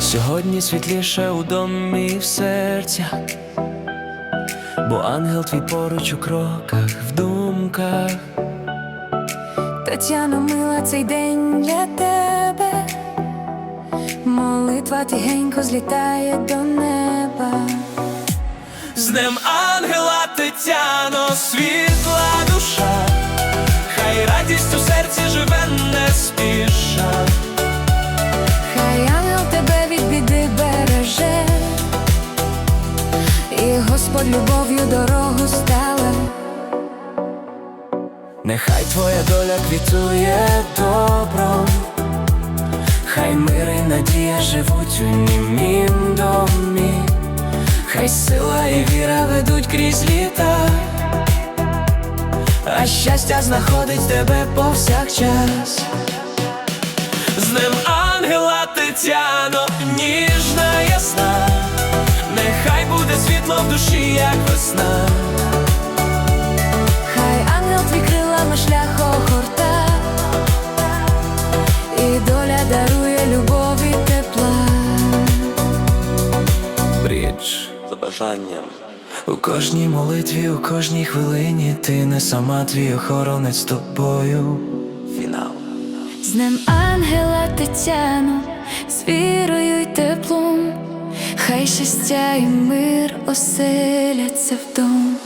Сьогодні світліше у домі в серцях, бо ангел твій поруч у кроках, в думках. Тетяно, мила, цей день для тебе. Молитва тихенько злітає до неба. З Тетяно, світла душа, хай радість у серці живе не спіша. Хай ангел тебе від біди береже, і Господь любов'ю дорогу стала. Нехай твоя доля квітує добром, хай мир і надія живуть у німім домі, хай сила і віра ведуть крізь літа, а щастя знаходить тебе повсякчас. З днем ангела Тетяно, ніжна ясна, нехай буде світло в душі, як весна. Хай ангел твій крилами шлях огорта, і доля дарує любов і тепла. Брідж за бажанням. У кожній молитві, у кожній хвилині ти не сама твій охоронець з тобою. Фінал. З ним ангела Тетяну, з вірою й теплом, хай щастя і мир оселяться в дом.